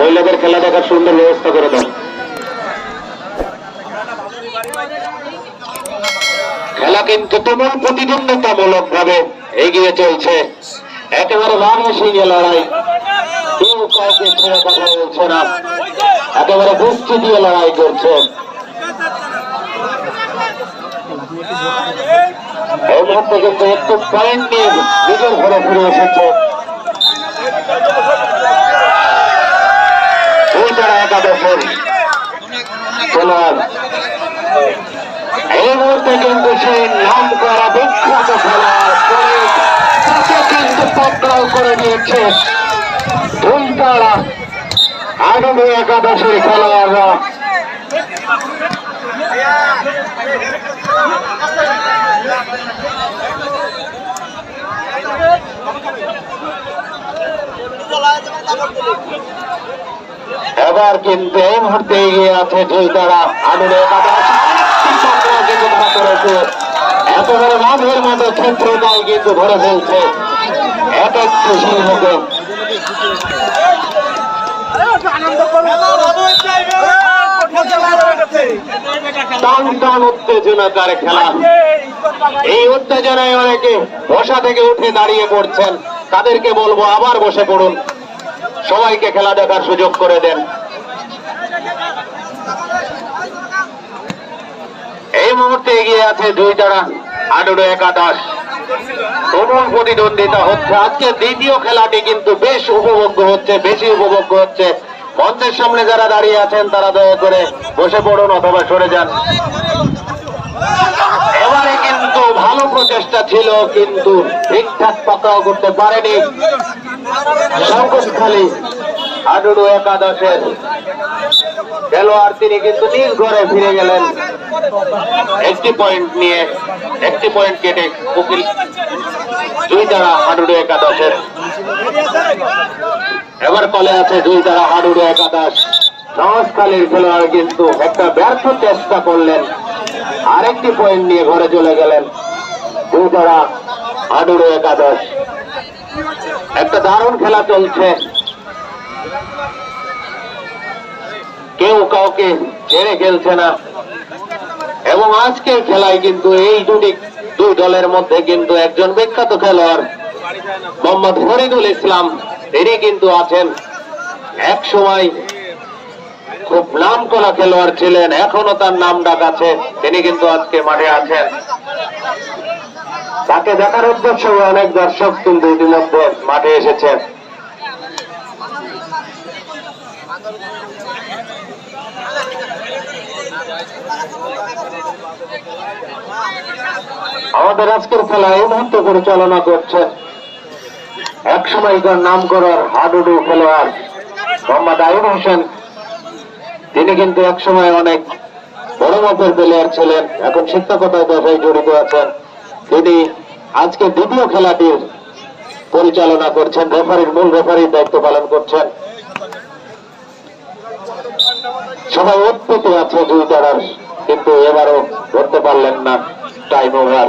মহিলাদের খেলা দেখার সুন্দর ব্যবস্থা করে দাও। খেলা কিন্তু তুমুল প্রতিদ্বন্দ্বিতামূলক ভাবে এগিয়ে চলছে। একেবারে সিংহে লড়াই। কেউ কাউকে একেবারে কুস্তি দিয়ে লড়াই করছে। এই মুহূর্তে কিন্তু একটু পয়েন্ট নিয়ে নিজের ঘরে ফিরে এসেছে। এই মুহূর্তে কিন্তু সেই নাম করা বিখ্যাত কিন্তু করে নিয়েছে দুই তারা। আগামী একাদশের খেলোয়াড়রা এবার কিন্তু এই মুহূর্তে এগিয়ে আছে দুই তারা একেবারে মাঝের মতো কিন্তু ধরে ফেলছে। এক এক খুশির মতো টান টান উত্তেজনাকার খেলা। এই উত্তেজনায় অনেকে বসা থেকে উঠে দাঁড়িয়ে পড়ছেন। তাদেরকে বলব আবার বসে পড়ুন। সবাইকে খেলা দেখার সুযোগ করে দেন। এই মুহূর্তে এগিয়ে আছে দুই তারা আঠারো একাদশ। তুমুল প্রতিদ্বন্দ্বিতা হচ্ছে আজকে দ্বিতীয় খেলাটি কিন্তু বেশ উপভোগ্য হচ্ছে, বেশি উপভোগ্য হচ্ছে। মঞ্চের সামনে যারা দাঁড়িয়ে আছেন, তারা দয়া করে বসে পড়ুন অথবা সরে যান। এবারে কিন্তু ভালো প্রচেষ্টা ছিল, কিন্তু ঠিকঠাক পাকড়াও করতে পারেনি। সংকোচখালী আডুডু একাদশের খেলোয়াড় তিনি কিন্তু নিজ ঘরে ফিরে গেলেন। একটি পয়েন্ট নিয়ে, একটি পয়েন্ট কেটে কুকিল দুই তারা হাডুডু একাদশের। এবার কলে আছে দুই তারা হাডুডু একাদশ। সংস্কালীর খেলোয়াড় কিন্তু একটা ব্যর্থ চেষ্টা করলেন। আরেকটি পয়েন্ট নিয়ে ঘরে চলে গেলেন দুই তারা হাডুডু একাদশ। একটা দারুণ খেলা চলছে। কেউ কাউকে ছেড়ে খেলছে না। এবং আজকের খেলায় কিন্তু এই দুটি, দুই দলের মধ্যে কিন্তু একজন বিখ্যাত খেলোয়াড়, মোহাম্মদ ফরিদুল ইসলাম, তিনি কিন্তু আছেন। এক সময় খুব নাম করা খেলোয়াড় ছিলেন, এখনও তার নাম ডাক আছে, তিনি কিন্তু আজকে মাঠে আছেন। তাকে দেখার উদ্দেশ্যে অনেক দর্শক কিন্তু ইতিমধ্যে মাঠে এসেছেন। আমাদের আজকের খেলা এই মুহূর্তে পরিচালনা করছেন এক সময়কার নাম করার হাডুডু খেলোয়াড় মোহাম্মদ আইব হোসেন। তিনি কিন্তু এক সময় অনেক বড় মাপের প্লেয়ার ছিলেন, এখন শিক্ষকতার পেশায় জড়িত আছেন। তিনি আজকে দ্বিতীয় খেলাটির পরিচালনা করছেন, রেফারির মূল রেফারির দায়িত্ব পালন করছেন। সবাই উৎপত্তি আছে দুই তারার কিন্তু এবারও করতে পারলেন না। টাইম ওভার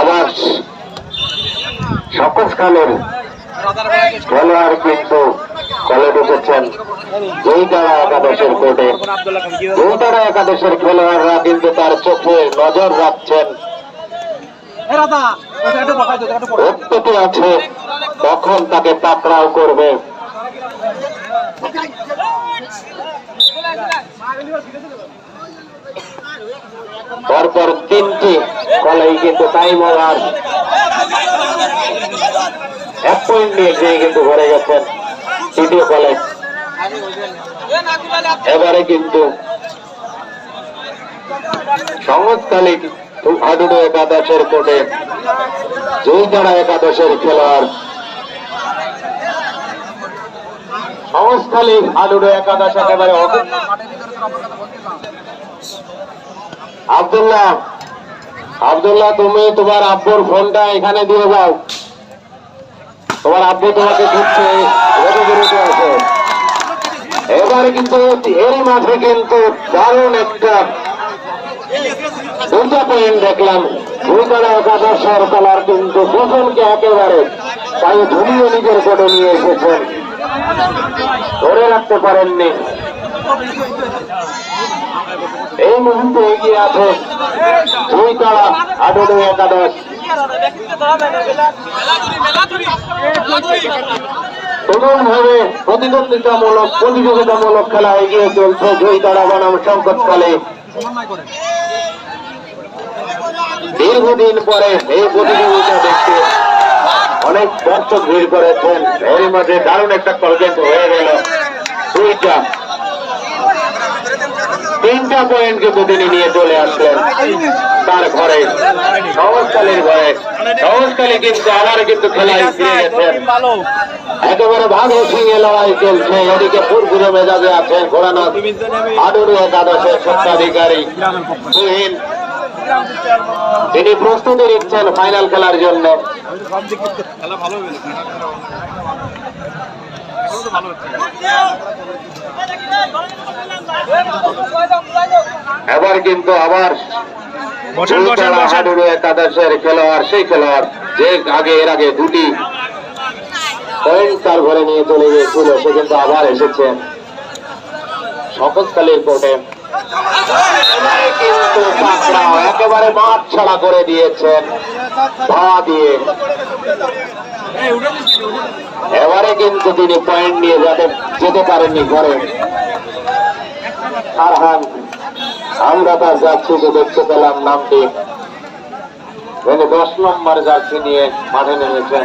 আবার খানের খেলোয়াড় কিন্তু কলে ঢুকেছেন। দুই তারা একাদশের কোর্টে। দুই তারা একাদশের খেলোয়াড়রা কিন্তু তার চোখে নজর রাখছেন। উৎপত্তি আছে। তখন তাকে পাকড়াও করবে? পরপর তিনটি কলাই কিন্তু টাইম ওভার এক পয়েন্ট নিয়ে গিয়ে কিন্তু ঘরে গেছেন তৃতীয় কলে। এবারে কিন্তু সংস্কালী হাডুডু একাদশের কোটে দুই তারা একাদশের খেলোয়াড় সংস্কালী হাডুডু একাদশ একেবারে আব্দুল্লাহ আব্দুল্লাহ, তুমি তোমার আব্বুর ফোনটা এখানে দিয়ে দাও। তোমার আব্বু তোমাকে খুঁজছে এবারে কিন্তু এর মাঝে কিন্তু দারুণ একটা দুটা পয়েন্ট দেখলাম। দুই তারা একাদশের খেলার কিন্তু দুজনকে একেবারে তাই ধুলিয়ে নিজের কোটে নিয়ে এসেছেন। ধরে রাখতে পারেননি। এই মুহূর্তে এগিয়ে আছে দুই তারা আঠারো একাদশ। তরুণ প্রতিদ্বন্দ্বিতামূলক, প্রতিযোগিতামূলক খেলা এগিয়ে চলছে দুই তারা বনাম সংকটকালে। দীর্ঘদিন পরে এই প্রতিযোগিতা দেখতে অনেক দর্শক ভিড় করেছেন। এর মধ্যে দারুণ একটা কলকেন্ট হয়ে গেল। দুইটা। তিনটা পয়েন্ট কিন্তু নিয়ে চলে আসলেন তার ঘরে। সহজকালীর ঘরে। সহজকালী কিন্তু আবার কিন্তু খেলায় ফিরে গেছেন। একেবারে ভালো সিংহে লড়াই চলছে। এদিকে ফুরফুরে মেজাজে আছেন ঘোড়ানাথ আডুরু একাদশের স্বত্বাধিকারী। তুহিন তিনি প্রস্তুতি নিচ্ছেন ফাইনাল খেলার জন্য। এবার কিন্তু আবার একাদশের খেলোয়াড় সেই খেলোয়াড় যে আগে এর আগে দুটি পয়েন্ট তার ঘরে নিয়ে চলে গিয়েছিল সে কিন্তু আবার এসেছেন শপথকালীর কোর্টে। একেবারে মাঠ ছাড়া করে দিয়েছেন পা দিয়ে। এবারে কিন্তু তিনি পয়েন্ট নিয়ে যাতে যেতে পারেননি ঘরে। ফারহান, আমরা তার জার্সিতে দেখতে পেলাম নামটি। তিনি দশ নম্বর জার্সি নিয়ে মাঠে নেমেছেন।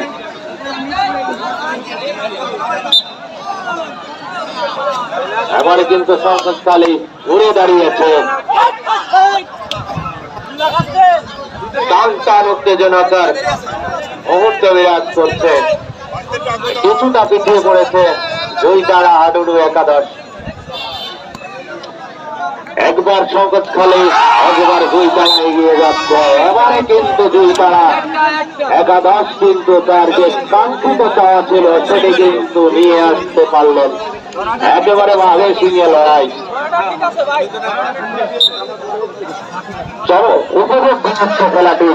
এবারে কিন্তু সংসদকালী ঘুরে দাঁড়িয়েছে। উত্তেজনাকার মুহূর্ত বিরাজ করছে। কিছুটা পিছিয়ে পড়েছে দুই তারা হাডুডু একাদশ। একবার সংকট খালি একবার দুই তারা এগিয়ে যাচ্ছে। এবারে কিন্তু দুই তারা একাদশ কিন্তু তার যে কাঙ্ক্ষিত চাওয়া ছিল সেটি কিন্তু নিয়ে আসতে পারলেন। একেবারে বাঘে সিংহে লড়াই। চলো উপভোগ করছে খেলাটি।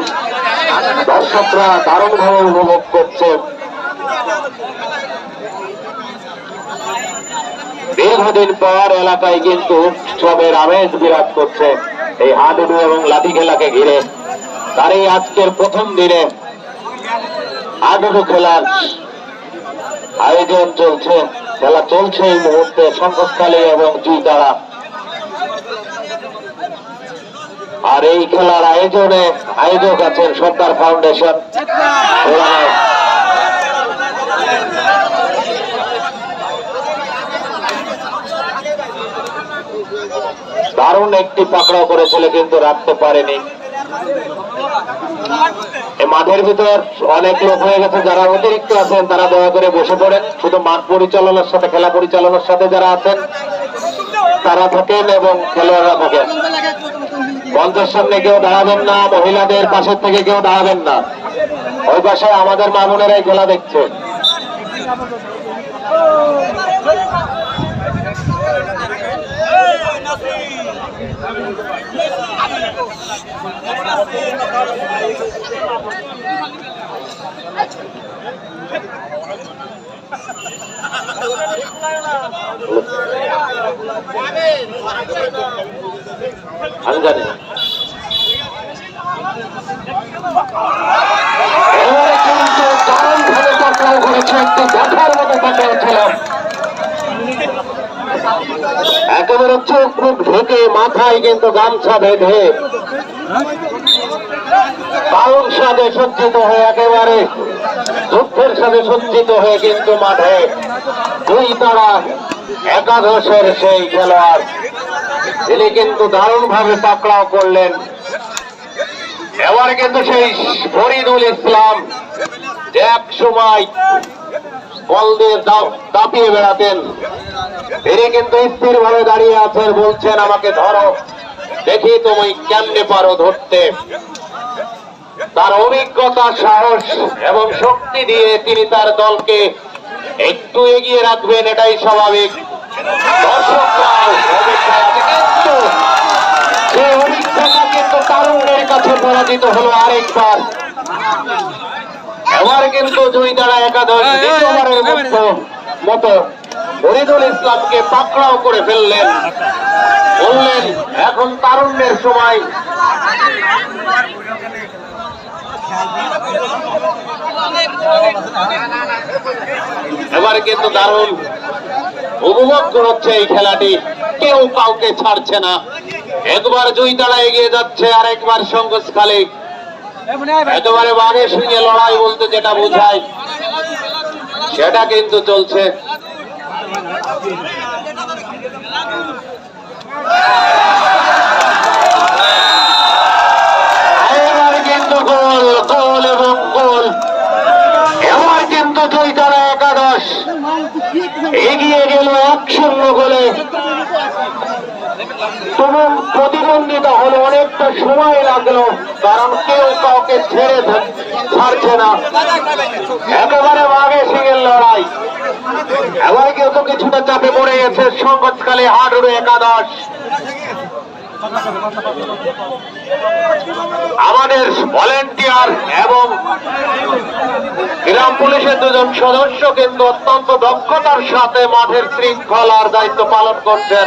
দর্শকরা দারুণভাবে উপভোগ করছে। দীর্ঘদিন পর এলাকায় কিন্তু সবের আমেজ বিরাজ করছে এই হাডুডু এবং লাঠি খেলাকে ঘিরে। তার এই আজকের প্রথম দিনে হাডুডু খেলার আয়োজন চলছে। খেলা চলছে এই মুহূর্তে সংকটকালী এবং দুই তারা আর এই খেলার আয়োজনে আয়োজক আছেন সর্দার ফাউন্ডেশন। দারুণ একটি পাকড়াও করেছিল কিন্তু রাখতে পারেনি। মাঠের ভিতর অনেক লোক হয়ে গেছে, যারা অতিরিক্ত আছেন, তারা দয়া করে বসে পড়েন। শুধু মাঠ পরিচালনার সাথে, খেলা পরিচালনার সাথে যারা আছেন, তারা থাকেন এবং খেলোয়াড়রা থাকেন। মঞ্চের সামনে কেউ দাঁড়াবেন না, মহিলাদের পাশের থেকে কেউ দাঁড়াবেন না। ওই পাশে আমাদের মামুনেরাই খেলা দেখছে। আমি একেবারে চোখ মুখ ঢেকে মাথায় কিন্তু গামছা বেঁধে। দারুণ সাথে সজ্জিত হয়ে একেবারে দুঃখের সাথে সজ্জিত হয়ে কিন্তু মাঠে দুই তারা একাদশের সেই খেলোয়াড়। তিনি কিন্তু দারুণ ভাবে পাকড়াও করলেন। এবার কিন্তু সেই ফরিদুল ইসলাম এক সময় বল দিয়ে দাপিয়ে বেড়াতেন, তিনি কিন্তু স্থির ভাবে দাঁড়িয়ে আছেন, বলছেন, আমাকে ধরো, দেখি তুমি কেমনে পারো ধরতে। তার অভিজ্ঞতা সাহস এবং শক্তি দিয়ে তিনি তার দলকে একটু এগিয়ে রাখবেন এটাই স্বাভাবিক। কিন্তু পরাজিত হলো আরেকবার। এবার কিন্তু দ্বারা একাদশ দ্বিতীয়বারের মতো মতো ইসলামকে পাকড়াও করে ফেললেন। বললেন এখন তারুণ্যের সময়। এবার কিন্তু দারুণ উপভোগ করছে এই খেলাটি। কেউ কাউকে ছাড়ছে না। একবার জুই তারা এগিয়ে যাচ্ছে আর একবার সংঘর্ষ খালি একেবারে বাঘের সঙ্গে লড়াই বলতে যেটা বোঝায়, সেটা কিন্তু চলছে। এবার গোল গোল এবং গোল এবার কিন্তু দুই তারা একাদশ। এগিয়ে গেল এক শূন্য গোলে। তবু প্রতিদ্বন্দ্বিতা হলো অনেকটা সময় লাগল, কারণ কেউ কাউকে ছেড়ে ছাড়ছে না। একেবারে বাঘে সিংহের লড়াই। এবার কেউ তো কিছুটা চাপে পড়ে গেছে সংকটকালে হাডুরু একাদশ। আমাদের ভলেন্টিয়ার এবং গ্রাম পুলিশের দুজন সদস্য কিন্তু অত্যন্ত দক্ষতার সাথে মাঠের শৃঙ্খলার দায়িত্ব পালন করছেন।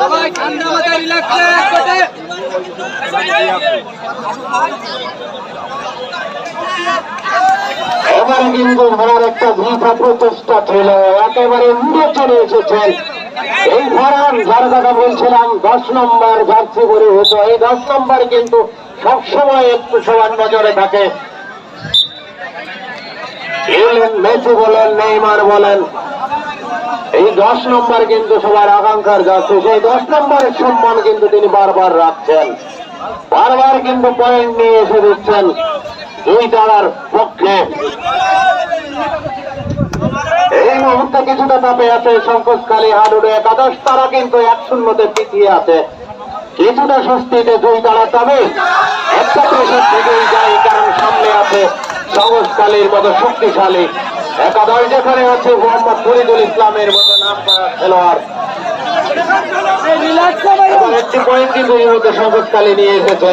সবাই ঠান্ডা মাথায় রিল্যাক্স করে এবারে কিন্তু ধরার একটা ভিসা প্রচেষ্টা ছিল একেবারে উড়ে চলে এসেছেন এই ধরান, যার কথা বলছিলাম, দশ নম্বর জার্সি করে হতো। এই দশ নম্বর কিন্তু সবসময় একটু সবার নজরে থাকে। মেসি বলেন, নেইমার বলেন, এই দশ নম্বর কিন্তু সবার আকাঙ্ক্ষার যাচ্ছে সেই দশ নম্বরের সম্মান কিন্তু তিনি বারবার রাখছেন। বারবার কিন্তু পয়েন্ট নিয়ে এসে দিচ্ছেন দুই তারার পক্ষে। মুহূর্তে কিছুটা চাপে আছে সংকোচকালী হাডুডু একাদশ, তারা কিন্তু এক শূন্যতে পিছিয়ে আছে। কিছুটা স্বস্তিতে দুই তারা তবে একটা প্রেশার থেকেই যায়, কারণ সামনে আছে সংস্কালীর মতো শক্তিশালী একাদশ, যেখানে আছে মোহাম্মদ ফরিদুল ইসলামের মতো নাম করা খেলোয়াড় একটি নিয়ে এসেছে।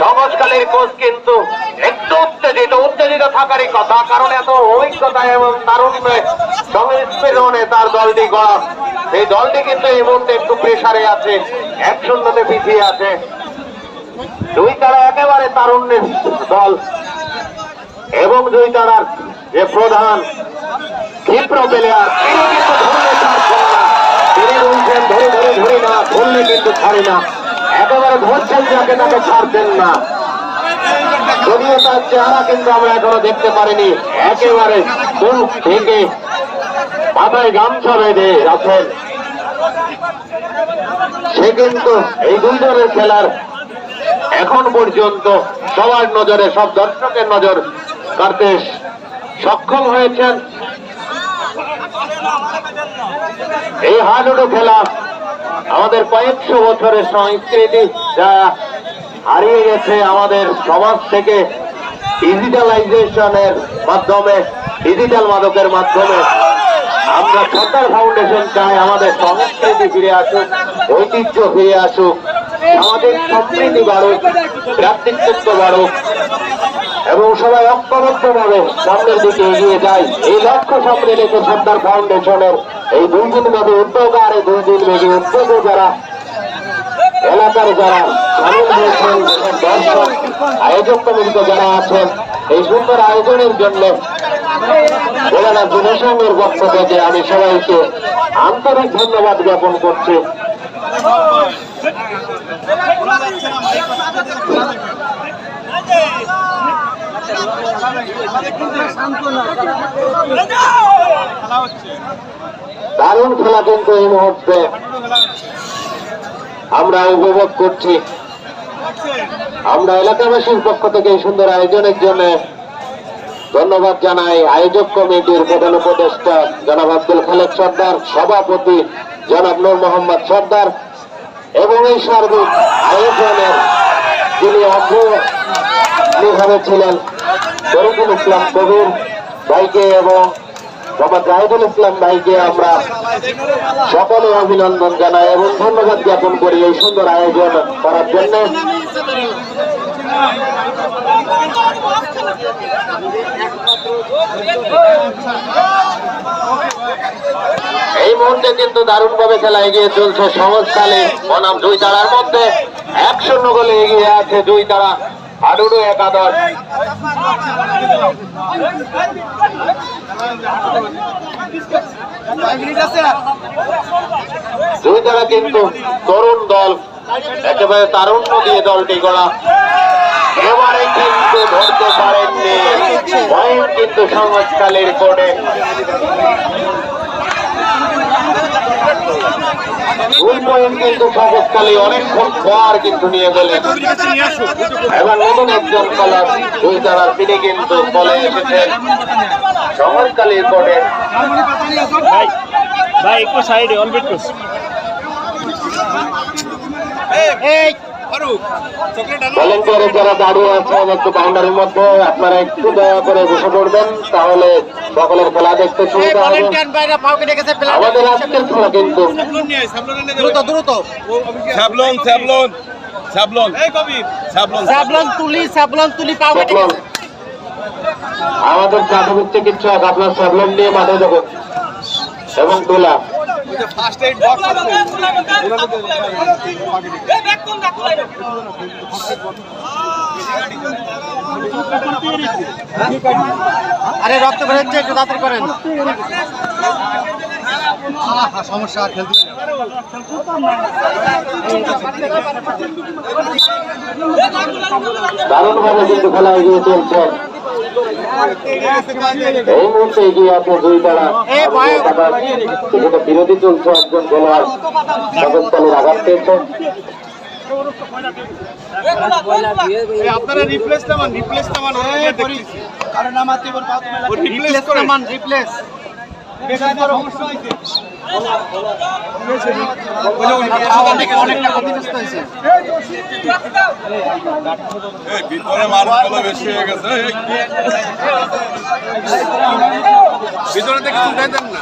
সমাজকালের কোচ কিন্তু একটু উত্তেজিত উত্তেজিত থাকারই কথা, কারণ এত অভিজ্ঞতা এবং তারুণ্যে সংস্পৃরণে তার দলটি গড়া। সেই দলটি কিন্তু এই মুহূর্তে একটু প্রেসারে আছে, এক শূন্যতে পিছিয়ে আছে। দুই তারা একেবারে তারুণ্যের দল এবং দুই তারার যে প্রধান ক্ষিপ্র প্লেয়ার কিন্তু তিনি বলছেন ধরে ধরে ধরে না, ধরলে কিন্তু ছাড়ি না। একেবারে তাকে ছাড়ছেন না। যদিও তার চেহারা কিন্তু আমরা এখনও দেখতে পারিনি, একেবারে মুখ মাথায় গামছা বেঁধে আছেন সে কিন্তু এই দুই দলের খেলার এখন পর্যন্ত সবার নজরে, সব দর্শকের নজর কাটতে সক্ষম হয়েছেন। এই হাডুডু খেলা আমাদের কয়েকশো বছরের সংস্কৃতি যা হারিয়ে গেছে আমাদের সমাজ থেকে ডিজিটালাইজেশনের মাধ্যমে ডিজিটাল মাদকের মাধ্যমে। আমরা সরকার ফাউন্ডেশন চাই আমাদের সংস্কৃতি ফিরে আসুক, ঐতিহ্য ফিরে আসুক আমাদের সম্প্রীতি বাড়ুক ভ্রাতৃত্ব বাড়ুক। এবং সবাই ঐক্যবদ্ধভাবে সামনের দিকে এগিয়ে যায়। এই লক্ষ্য সামনে রেখে সর্দার ফাউন্ডেশনের এই দুই দিন ব্যাপী উদ্যোগ আর এই দুই দিন ব্যাপী উদ্যোগে যারা, এলাকার যারা আয়োজক কমিটিতে যারা আছেন, এই সুন্দর আয়োজনের জন্য বোলানা জনসংঘের পক্ষ থেকে আমি সবাইকে আন্তরিক ধন্যবাদ জ্ঞাপন করছি। দারুণ খেলা কিন্তু এই মুহূর্তে আমরা উপভোগ করছি। আমরা এলাকাবাসীর পক্ষ থেকে এই সুন্দর আয়োজনের জন্য ধন্যবাদ জানাই আয়োজক কমিটির প্রধান উপদেষ্টা জনাব আব্দুল খালেক সর্দার, সভাপতি জনাব নূর মোহাম্মদ সর্দার এবং এই সার্বিক আয়োজনের যিনি অগ্রভাবে ছিলেন। শরীফুল ইসলাম কবির ভাইকে এবং মোহাম্মদ জাহিদুল ইসলাম ভাইকে আমরা সকলে অভিনন্দন জানাই এবং ধন্যবাদ জ্ঞাপন করি এই সুন্দর আয়োজন করার জন্য। এই মুহূর্তে কিন্তু দারুণ ভাবে খেলা এগিয়ে চলছে সহজকালে বনাম দুই তারার মধ্যে। এক শূন্য গোলে এগিয়ে আছে দুই তারা। আডুডু একাদশ। দুই তারা কিন্তু তরুণ দল, একেবারে তারুণ্য দিয়ে দলটি গড়া। এবারে কিন্তু ধরতে পারেননি। পয়েন্ট কিন্তু সমাজকালের কোণে দুই পয়েন্ট কিন্তু সমাজকালে অনেকক্ষণ পর কিন্তু নিয়ে গেলেন। এবার নতুন একজন কলার দুই তারা তিনি কিন্তু বলে এসেছেন সমাজকালের কোণে ভাই একটু সাইডে অল্প একটু যারা দাঁড়িয়ে আছেন একটু বাউন্ডারির মধ্যে আপনারা একটু দয়া করে বসে পড়বেন তাহলে সকলের খেলা দেখতে সুবিধা হবে। আমাদের আজকের খেলা কিন্তু। দ্রুত দ্রুত। Savlon Savlon Savlon Savlon Savlon. তুলি সাবলন তুলি পাও আমাদের প্রাথমিক চিকিৎসক আপনার প্রবলেম নিয়ে মাঠে যাবেন। এবং তোলা ফার্স্ট এইড বক্স আছে আরে রক্ত বেরোচ্ছে একটু তাড়াতাড়ি করেন। সমস্যা খেলতে দারুণ ভাবে কিন্তু খেলা এগিয়ে চলছে। এই মুহূর্তে এগিয়ে আছে দুই তারা কিছুটা বিরোধী চলছে একজন খেলোয়াড়। সদস্যের আঘাত পেয়েছে। আপনারা রিপ্লেস নামান রিপ্লেস নামান রিপ্লেস করে। মান রিপ্লেস ভিতরে মারগুলো বেশি হয়ে গেছে ভিতরে থেকে উঠাই দেন না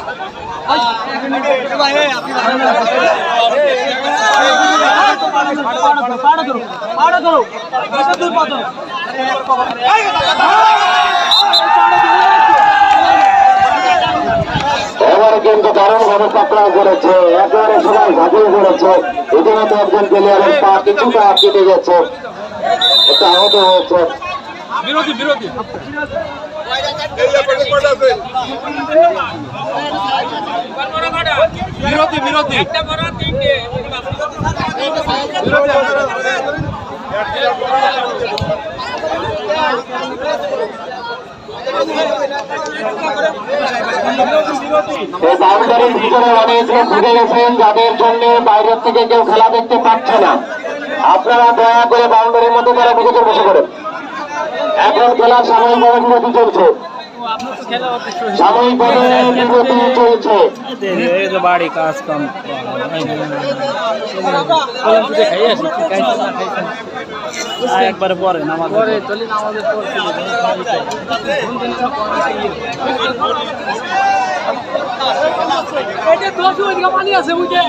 এবারে কিন্তু দারুণ ভাবে পাকড়াও করেছে। একেবারে সবাই ঝাঁপিয়ে পড়েছে। ইতিমধ্যে একজন প্লেয়ারের পা কিছুটা কেটে গেছে। একটু আহত হয়েছে। বিরোধী বিরোধী। বিরোধী বিরোধী। এই বাউন্ডারির ভিতরে অনেক লোক ঢুকে গেছেন যাদের জন্য বাইরের থেকে কেউ খেলা দেখতে পাচ্ছে না। আপনারা দয়া করে বাউন্ডারির মধ্যে তারা ঢুকে বসে করেন এখন খেলা সাময়িকভাবে বিরতি চলছে। সাময়িকভাবে বিরতি চলছে। বাড়ি কাজ কাম। একবারে পরে নামাজ পরে। চলি নামাজের পর এটা দশ পানি আছে বুঝে